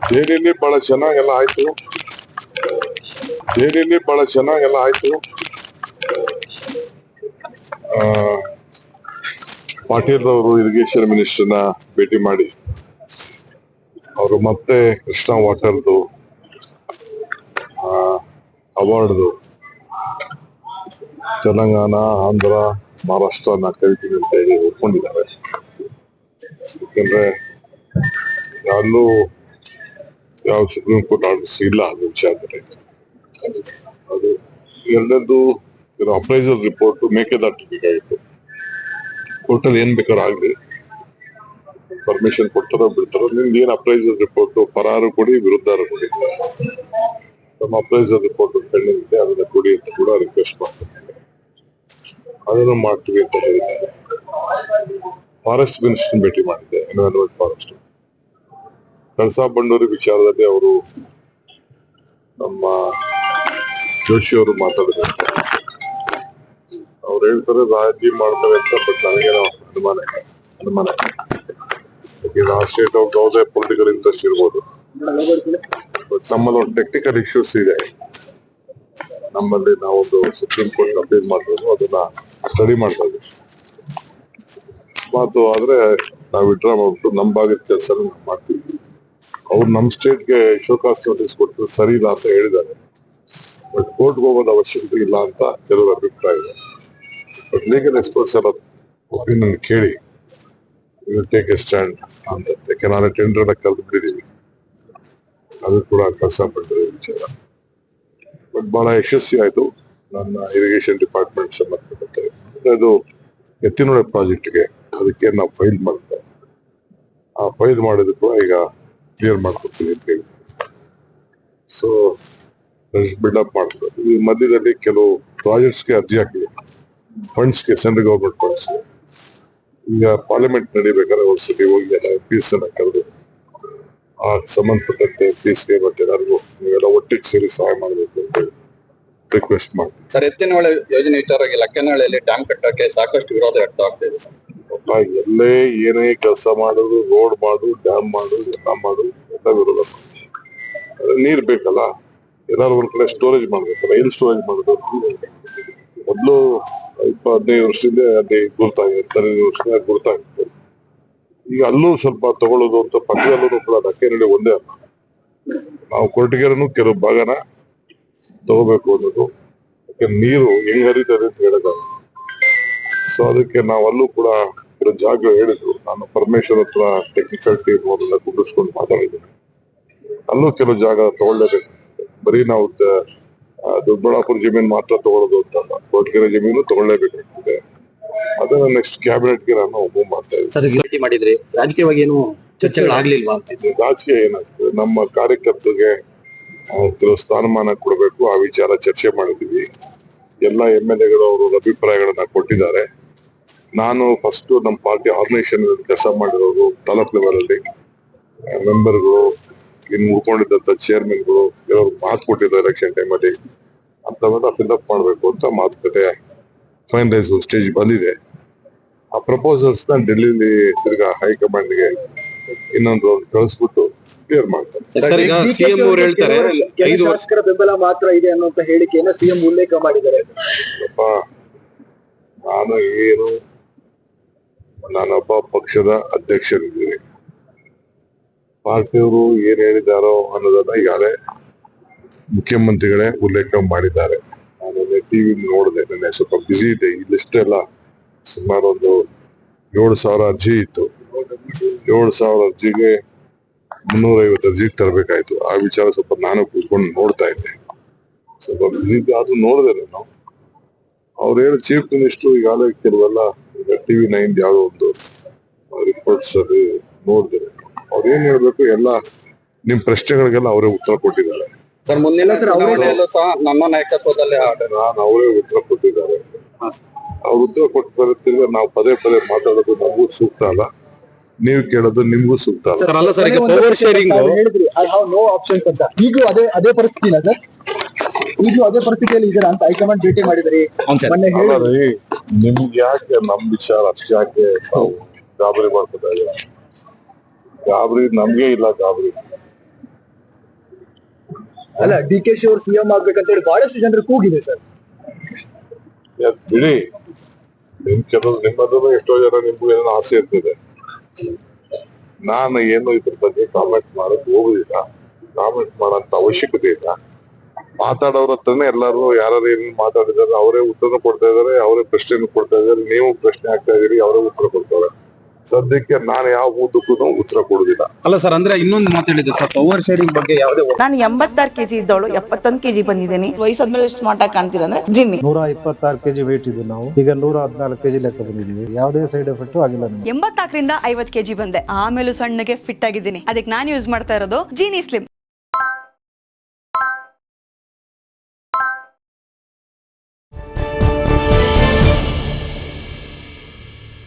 ದೆಹಲಿಯಲ್ಲಿ ಬಹಳ ಚೆನ್ನಾಗೆಲ್ಲ ಆಯ್ತು. ದೆಹಲಿಯಲ್ಲಿ ಬಹಳ ಚೆನ್ನಾಗೆಲ್ಲ ಆಯ್ತು. ಪಾಟೀಲ್ ಅವರು ಇರಿಗೇಷನ್ ಮಿನಿಸ್ಟರ್ನ ಭೇಟಿ ಮಾಡಿ. ಅವರು ಮತ್ತೆ ಕೃಷ್ಣ ವಾಟರ್ದು ಅವಾರ್ಡ್ದು. ತೆಲಂಗಾಣ, ಆಂಧ್ರ, ಮಹಾರಾಷ್ಟ್ರನ ಕರಿತೀನಿ ಅಂತ ಹೇಳಿ ಒಪ್ಕೊಂಡಿದ್ದಾರೆ. ಯಾಕಂದ್ರೆ ಅಲ್ಲೂ ಯಾವ ಸುಪ್ರೀಂ ಕೋರ್ಟ್ ಆರ್ಡರ್ಸ್ ಇಲ್ಲ ಅದು ವಿಚಾರದಲ್ಲಿ ಅದು ಎರಡನೇದು ಅಪ್ರೈಸಲ್ ರಿಪೋರ್ಟ್ ಮೇಕೆದಾಟಬೇಕಾಗಿತ್ತು ಕೋರ್ಟಲ್ಲಿ ಏನ್ ಬೇಕಾದ್ರೂ ಆಗ್ಲಿ ಪರ್ಮಿಷನ್ ಕೊಡ್ತಾರೋ ಬಿಡ್ತಾರೋ ನಿಮ್ದು ಏನ್ ಅಪ್ರೈಸಲ್ ರಿಪೋರ್ಟ್ ಪರಾರು ಕೊಡಿ ವಿರುದ್ಧಾರು ಕೊಡಿ ನಮ್ಮ ಅಪ್ರೈಸಲ್ ರಿಪೋರ್ಟ್ ಪೆಂಡಿಂಗ್ ಇದೆ ಅದನ್ನ ಕೊಡಿ ಅಂತ ಕೂಡ ರಿಕ್ವೆಸ್ಟ್ ಮಾಡ್ತಾರೆ ಅದನ್ನು ಮಾಡ್ತೀವಿ ಅಂತ ಹೇಳಿದ್ದಾರೆ ಫಾರೆಸ್ಟ್ ಮಿನಿಸ್ಟರ್ ಭೇಟಿ ಮಾಡಿದ್ದೆ ಎನ್ವೈರನ್ಮೆಂಟ್ ಫಾರೆಸ್ಟ್ ಕಳಸಾ ಬಂಡೂರಿ ವಿಚಾರದಲ್ಲಿ ಅವರು ನಮ್ಮ ಜೋಶಿ ಅವರು ಮಾತಾಡಿದ್ರು. ಅವ್ರು ಹೇಳ್ತಾರೆ, ರಾಜಿ ಮಾಡ್ತಾರೆ ಅಂತ ಬಟ್ ನನಗೇನೋ ಅನುಮಾನ. ಅನುಮಾನ ಈಗ ಅವ್ರದ್ದು ಯಾವುದೇ ಪೊಲಿಟಿಕಲ್ ಇಂಟ್ರೆಸ್ಟ್ ಇರ್ಬೋದು. ಬಟ್ ನಮ್ಮಲ್ಲಿ ಒಂದು ಟೆಕ್ನಿಕಲ್ ಇಶ್ಯೂಸ್ ಇದೆ. ನಮ್ಮಲ್ಲಿ ನಾವೊಂದು ಸುಪ್ರೀಂ ಕೋರ್ಟ್ ಅಪೀಲ್ ಮಾಡ್ಬೋದು, ಅದನ್ನ ಸ್ಟಡಿ ಮಾಡ್ತಾ ಇದ್ದೀವಿ ಮಾತು ಆದ್ರೆ, ನಾವು ವಿಡ್ರಾ ಮಾಡ್ಬಿಟ್ಟು, ನಮ್ಮ ಭಾಗದ ಕೆಲಸ ಮಾಡ್ತೀವಿ. ಅವ್ರು ನಮ್ಮ ಸ್ಟೇಟ್ಗೆ ಶೋಕಾಸ್ ನೋಟಿಸ್ ಕೊಟ್ಟು ಸರಿ ಇಲ್ಲ ಅಂತ ಹೇಳಿದ್ದಾರೆ. ಬಟ್ ಕೋರ್ಟ್ಗೆ ಹೋಗೋದು ಅವಶ್ಯಕತೆ ಇಲ್ಲ ಅಂತ ಕೆಲವರ ಅಭಿಪ್ರಾಯ ಇದೆ. ಬಟ್ ಲೀಗಲ್ ಎಕ್ಸ್ಪರ್ಟ್ಸ್ ಎಲ್ಲ ಒಪಿನಿಯನ್ ಕೇಳಿ ಟೇಕ್ ಎ ಸ್ಟ್ಯಾಂಡ್ ಅಂತ ಯಾಕೆ ನಾನು ಟೆಂಡರ್ ಕರೆದು ಬಿಟ್ಟಿದ್ದೀವಿ ಅದು ಕೂಡ ಕೆಲಸ ಮಾಡಿದ್ರೆ ವಿಚಾರ. ಬಟ್ ಬಹಳ ಯಶಸ್ವಿ ಆಯ್ತು. ನನ್ನ ಇರಿಗೇಷನ್ ಡಿಪಾರ್ಟ್ಮೆಂಟ್ ಸಂಬಂಧಪಟ್ಟಂತೆ ಅದು ಎತ್ತಿನೊಳೆ ಪ್ರಾಜೆಕ್ಟ್ಗೆ ಅದಕ್ಕೆ ನಾವು ಫೈಲ್ ಮಾಡಿದ್ದೆ ಆ ಫೈಲ್ ಮಾಡಿದ ಕೂಡ ಈಗ ಕ್ಲಿಯರ್ ಮಾಡ್ಕೊತೀನಿ ಅಂತ ಹೇಳಿ. ಸೊ ಬಿಲ್ಡಪ್ ಮಾಡ್ತಾರೆ ಈ ಮಧ್ಯದಲ್ಲಿ ಕೆಲವು ಪ್ರಾಜೆಕ್ಟ್ಸ್ಗೆ ಅರ್ಜಿ ಹಾಕಿದೆ. ಫಂಡ್ಸ್ಗೆ ಸೆಂಟ್ರಲ್ ಗೌರ್ಮೆಂಟ್ ಫಂಡ್ಸ್ ಈಗ ಪಾರ್ಲಿಮೆಂಟ್ ನಡಿಬೇಕಾದ್ರೆ ಒಂದ್ಸತಿ ಹೋಗಿ ಪೀಸ್ ಅನ್ನ ಕರೆದು, ಆ ಸಂಬಂಧಪಟ್ಟಂತೆ ಪೀಸ್ಗೆ ಮತ್ತೆ ಎಲ್ಲರಿಗೂ ನೀವೆಲ್ಲ ಒಟ್ಟಿಗೆ ಸೇರಿ ಸಹಾಯ ಮಾಡಬೇಕು ಅಂತ ಹೇಳಿ ರಿಕ್ವೆಸ್ಟ್ ಮಾಡ್ತೀನಿ ಸರ್ ಎತ್ತಿನಹೊಳೆ ಯೋಜನೆ ವಿಚಾರವಾಗಿ ಲಕ್ಕನಹಳ್ಳಿಯಲ್ಲಿ ಡ್ಯಾಮ್ ಕಟ್ಟೋಕೆ ಸಾಕಷ್ಟು ವಿರೋಧ ವ್ಯಕ್ತ ಆಗ್ತಾ ಇದೆ ಸರ್. ಒಬ್ಬ ಎಲ್ಲೇ ಏನೇ ಕೆಲಸ ಮಾಡೋದು ರೋಡ್ ಮಾಡು ಡ್ಯಾಮ್ ಮಾಡು ಎಲ್ಲ ಮಾಡು ಎಲ್ಲ ವಿರೋಧ ನೀರ್ ಬೇಕಲ್ಲ? ಏನಾದ್ರು ಒಂದ್ ಕಡೆ ಸ್ಟೋರೇಜ್ ಮಾಡ್ಬೇಕಲ್ಲ ಏನ್ ಸ್ಟೋರೇಜ್ ಮಾಡೋದು. ಮೊದ್ಲು ಇಪ್ಪ ಹದಿನೈದು ವರ್ಷದಿಂದ ಅದೇ ಗುರ್ತಾಗಿತ್ತು ಹದಿನೈದು ವರ್ಷ ಗುರ್ತಾಗಿತ್ತು ಈಗ ಅಲ್ಲೂ ಸ್ವಲ್ಪ ತಗೊಳ್ಳೋದು ಅಂತ, ಪಕ್ಕದಲ್ಲೂ ಕೂಡ ನಡಿ ಒಂದೇ ಅಲ್ಲ. ನಾವು ಕೊರಟಗೆರೆನು ಕೆಲವು ಭಾಗನ ತಗೋಬೇಕು ಅನ್ನೋದು. ನೀರು ಹೆಂಗ್ ಹರಿತದೆ ಅಂತ ಹೇಳಿದ್ರು ಸೊ ಅದಕ್ಕೆ ನಾವು ಅಲ್ಲೂ ಕೂಡ ಜಾಗ ಹೇಳಿದ್ರು. ನಾನು ಪರಮೇಶ್ವರ್ ಹತ್ರ ಟೆಕ್ನಿಕಲ್ ಟೀಮ್ ಅವರೆಲ್ಲ ಕುಡಿಸ್ಕೊಂಡು ಮಾತಾಡಿದ್ದೀನಿ. ಅಲ್ಲೂ ಕೆಲವು ಜಾಗ ತಗೊಳ್ಳೇಬೇಕು. ಬರೀ ನಾವು ದೊಡ್ಡಬಳ್ಳಾಪುರ ಜಮೀನು ಮಾತ್ರ ತಗೊಳ್ಳೋದು ಅಂತ ಕೊರಟಗೆರೆ ಜಮೀನು ತಗೊಳ್ಳೇಬೇಕಾಗ್ತದೆ. ಅದನ್ನ ನೆಕ್ಸ್ಟ್ ಕ್ಯಾಬಿನೆಟ್ಗೆ ನಾನು ಮೂವ್ ಮಾಡ್ತಾ ಇದ್ದೀನಿ. ಮಾಡಿದ್ರಿ. ರಾಜಕೀಯವಾಗಿ ಏನು ಚರ್ಚೆಗಳಾಗ್ಲಿಲ್ವಾ ಅಂತ ರಾಜಕೀಯ ಏನಾಗ್ತದೆ? ನಮ್ಮ ಕಾರ್ಯಕರ್ತರಿಗೆ ಕೆಲವು ಸ್ಥಾನಮಾನ ಕೊಡಬೇಕು. ಆ ವಿಚಾರ ಚರ್ಚೆ ಮಾಡಿದೀವಿ ಎಲ್ಲ ಎಂ ಎಲ್ ಎಗಳು ಅವರ ಅಭಿಪ್ರಾಯಗಳನ್ನ ಕೊಟ್ಟಿದ್ದಾರೆ. ನಾನು ಫಸ್ಟ್ ನಮ್ಮ ಪಾರ್ಟಿ ಆರ್ಗನೈಸೇಷನ್ ಕೆಲಸ ಮಾಡಿರೋರು ತಾಲೂಕ್ ಲೆವೆಲ್ ಅಲ್ಲಿ ಮೆಂಬರ್ಗಳು ಇನ್ ಉಳ್ಕೊಂಡಿದ್ದಂತ ಚೇರ್ಮನ್ಗಳು ಕೆಲವರು ಮಾತು ಕೊಟ್ಟಿದ್ದಾರೆ ಎಲೆಕ್ಷನ್ ಟೈಮಲ್ಲಿ ಅಂತವೆಲ್ಲ ಫಿಲ್ಅಪ್ ಮಾಡಬೇಕು ಅಂತ ಮಾತುಕತೆ ಫೈನಲೈಸ್ ಸ್ಟೇಜ್ ಬಂದಿದೆ. ಆ ಪ್ರಪೋಸಲ್ಸ್ನ ಡೆಲ್ಲಿಲಿ ತಿರ್ಗಾ ಹೈಕಮಾಂಡ್ಗೆ ಇನ್ನೊಂದು ರೌಂಡ್ ಕಳಿಸ್ಬಿಟ್ಟು ಕ್ಲಿಯರ್ ಮಾಡ್ತಾರೆ. ಸರ್ ಸಿಎಂ ಅವರು ಹೇಳ್ತಾರೆ ಐದು ವರ್ಷ ಶಾಸಕರ ಬೆಂಬಲ ಮಾತ್ರ ಇದೆ ಅನ್ನುವಂತ ಹೇಳಿಕೆಯನ್ನ ಸಿಎಂ ಉಲ್ಲೇಖ ಮಾಡಿದ್ದಾರೆ. ಅಪ್ಪ ನಾನು ಏನು ನಾನೊಬ್ಬ ಪಕ್ಷದ ಅಧ್ಯಕ್ಷರಿದ್ದೀನಿ. ಪಾರ್ಟಿಯವರು ಏನ್ ಹೇಳಿದಾರೋ ಅನ್ನೋದನ್ನ ಈಗಾಗಲೇ ಮುಖ್ಯಮಂತ್ರಿಗಳೇ ಉಲ್ಲೇಖ ಮಾಡಿದ್ದಾರೆ. ನಾನು ಟಿವಿ ನೋಡಿದೆ, ನನ್ನ ಸ್ವಲ್ಪ ಬ್ಯುಸಿ ಇದೆ, ಈ ಲಿಸ್ಟ್ ಎಲ್ಲ ಸುಮಾರು ಒಂದು ಏಳು ಸಾವಿರ ಅರ್ಜಿ ಇತ್ತು. ಏಳು ಸಾವಿರ ಅರ್ಜಿಗೆ ಮುನ್ನೂರ ಐವತ್ತು ಅರ್ಜಿ ತರಬೇಕಾಯ್ತು. ಆ ವಿಚಾರ ಸ್ವಲ್ಪ ನಾನು ಕೂತ್ಕೊಂಡು ನೋಡ್ತಾ ಇದ್ದೆ. ಸ್ವಲ್ಪ ಬ್ಯುಸಿ ಆದ್ರೂ ನೋಡಿದೆ ನಾನು. ಅವ್ರು ಹೇಳಿ ಚೀಫ್ ಮಿನಿಸ್ಟರ್ ಈಗಾಗಲೇ ಕೆಲವೆಲ್ಲ ಟಿವಿ ನೈನ್ ಯಾವುದೋ ಒಂದು ರಿಪೋರ್ಟ್ಸ್ ಅಲ್ಲಿ ನೋಡಿದ್ರೆ ಅವ್ರು ಏನ್ ಹೇಳ್ಬೇಕು ಎಲ್ಲ ನಿಮ್ ಪ್ರಶ್ನೆಗಳಿಗೆಲ್ಲ ಅವರೇ ಉತ್ತರ ಕೊಟ್ಟಿದ್ದಾರೆ. ಸರ್ ಮುಂದಿನ ಸಹ ನಮ್ಮ ನಾಯಕತ್ವದಲ್ಲೇ ನಾನು ಅವರೇ ಉತ್ತರ ಕೊಟ್ಟಿದ್ದಾರೆ. ಅವ್ರ ಉತ್ತರ ಕೊಟ್ಟು ಬರುತ್ತಿರುವ ನಾವು ಪದೇ ಪದೇ ಮಾತಾಡೋದು ನಮಗೂ ಸೂಕ್ತ ಅಲ್ಲ. ನೀವು ಕೇಳೋದು ನಿಮ್ಗೂ ಸೂಕ್ತ ಅಲ್ಲ. ಸರ್ ಅಲ್ಲ ಸರ್ ಈಗ ಪವರ್ ಶೇರಿಂಗ್ ಹೇಳಿದ್ರಿ. ಐ ಹಾವ್ ನೋ ಆಪ್ಷನ್ಸ್ ಅಂತ ಈಗ ಅದೇ ಅದೇ ಪರಿಸ್ಥಿತಿ ಸರ್? ಈಗಲೂ ಅದೇ ಪರಿಸ್ಥಿತಿಯಲ್ಲಿ ಇದ್ದೀರಾ ಅಂತ ಹೈಕಮಾಂಡ್ ಭೇಟಿ ಮಾಡಿದ್ರಿ. ಮೊನ್ನೆ ನಿಮ್ಗೆ ಯಾಕೆ ನಮ್ ವಿಚಾರ ಅಷ್ಟು ಯಾಕೆ ತಾವು ಗಾಬರಿ ಮಾಡ್ಕೊತಾ ಇದ್ದೀರಾ ಗಾಬರಿ ನಮ್ಗೆ ಇಲ್ಲ ಗಾಬರಿ. ಅಲ್ಲ ಡಿ ಕೆ ಶಿ ಅವರು ಸಿಎಂ ಆಗ್ಬೇಕಂತ ಹೇಳಿ ಬಹಳಷ್ಟು ಜನರು ಕೂಗಿದೆ ಸರ್. ಬಿಡಿ. ನಿಮ್ ಕೆಲವು ನಿಮ್ಮದು ಎಷ್ಟೋ ಜನ ನಿಮ್ಗೂ ಏನೋ ಆಸೆ ಇರ್ತದೆ. ನಾನು ಏನು ಇದ್ರ ಬಗ್ಗೆ ಕಾಮೆಂಟ್ ಮಾಡಕ್ ಹೋಗುದಿಲ್ಲ. ಕಾಮೆಂಟ್ ಮಾಡಂತ ಅವಶ್ಯಕತೆ ಇಲ್ಲ. ಮಾತಾಡೋರ ಹತ್ರನೇ ಎಲ್ಲಾರು ಯಾರು ಏನ್ ಮಾತಾಡಿದಾರೆ ಅವರೇ ಉತ್ತರ ಕೊಡ್ತಾ ಇದಾರೆ ಅವರೇ ಪ್ರಶ್ನೆಯನ್ನು ಕೊಡ್ತಾ ಇದಾರೆ ನೀವು ಪ್ರಶ್ನೆ ಹಾಕ್ತಾ ಇದೀರಿ ಅವರೇ ಉತ್ತರ ಕೊಡ್ತಾರೆ. ಸದ್ಯಕ್ಕೆ ನಾನು ಯಾವ ಉದ್ದಕ್ಕೂ ಉತ್ತರ ಕೊಡುದಿಲ್ಲ ಅಲ್ಲ ಸರ್ ಅಂದ್ರೆ ಇನ್ನೊಂದು ಮಾತಾಡಿದ್ರೆ ಸರ್ ಪವರ್ ಶೇರಿಂಗ್ ಬಗ್ಗೆ ಯಾವುದೇ ನಾನು ಎಂಬತ್ತಾರು ಕೆಜಿ ಇದ್ದವಳು ಎಪ್ಪತ್ತೊಂದು ಕೆಜಿ ಬಂದಿದ್ದೀನಿ. ವಯಸ್ಸಾದ್ಮೇಲೆ ಸ್ಮಾರ್ಟ್ ಆಗಿ ಕಾಣ್ತೀರ ಅಂದ್ರೆ ಜಿನ್ನಿ. ನೂರ ಇಪ್ಪತ್ತಾರು ಕೆಜಿ ವೇಟ್ ಇದ್ದು ನಾವು. ಈಗ ನೂರ ಹದಿನಾಲ್ಕು ಕೆಜಿ ಲೆಕ್ಕ ಬಂದಿದ್ದೀವಿ. ಯಾವುದೇ ಸೈಡ್ ಎಫೆಕ್ಟ್ ಆಗಿಲ್ಲ ನಮಗೆ. ಎಂಬತ್ನಾಲ್ಕರಿಂದ ಐವತ್ ಕೆಜಿ ಬಂದೆ. ಆಮೇಲೆ ಸಣ್ಣಗೆ ಫಿಟ್ ಆಗಿದ್ದೀನಿ. ಅದಕ್ಕೆ ನಾನು ಯೂಸ್ ಮಾಡ್ತಾ ಇರೋದು ಜೀನಿ ಸ್ಲಿಮ್